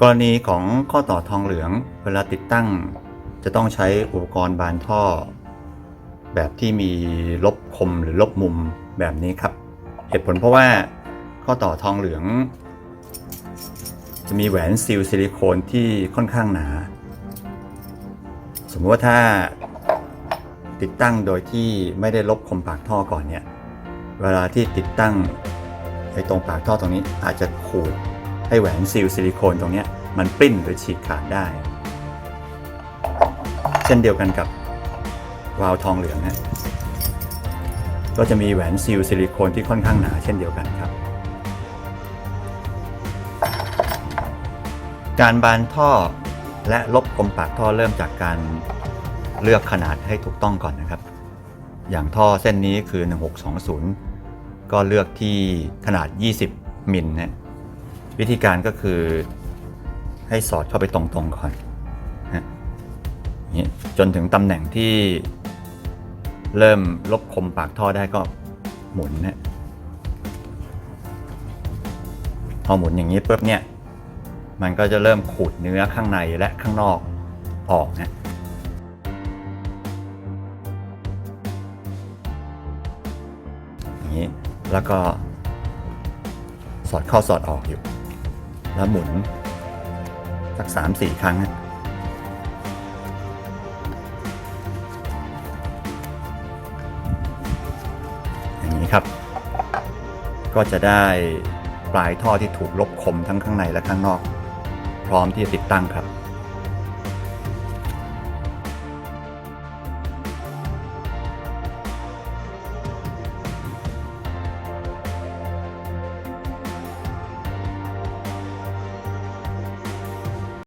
กรณีของข้อต่อทองเหลืองเวลาติดตั้ง จะต้องใช้อุปกรณ์บานท่อ แบบที่มีลบคมหรือลบมุมแบบนี้ครับ เหตุผลเพราะว่าข้อต่อทองเหลือง จะมีแหวนซิลซิลิโคนที่ค่อนข้างหนา สมมติว่าถ้าติดตั้งโดยที่ไม่ได้ลบคมปากท่อก่อนเนี่ย เวลาที่ติดตั้งไอ้ตรงปากท่อตรงนี้อาจจะขูด ให้แหวนซิลซิลิโคนตรงนี้มันปริ้นหรือฉีกขาดได้ เช่นเดียวกันกับวาล์วทองเหลืองนะก็จะมีแหวนซิลซิลิโคนที่ค่อนข้างหนาเช่นเดียวกันครับ การบานท่อและลบคมปากท่อเริ่มจากการเลือกขนาดให้ถูกต้องก่อนนะครับ อย่างท่อเส้นนี้คือ 1620 ก็เลือกที่ขนาด 20 มิลนะ วิธีการก็คือให้สอดเข้าไปตรงๆก่อนนะจนถึงตำแหน่งที่เริ่มลบคมปากท่อได้ก็หมุนนะพอหมุนอย่างนี้ปุ๊บเนี่ย มันก็จะเริ่มขูดเนื้อข้างในและข้างนอกออกนะอย่างนี้แล้วก็สอดเข้าสอดออกอยู่ แล้วหมุน สักสามสี่ครั้ง อย่างนี้ครับ ก็จะได้ปลายท่อที่ถูกลบคมทั้งข้างในและข้างนอก พร้อมที่จะติดตั้งครับ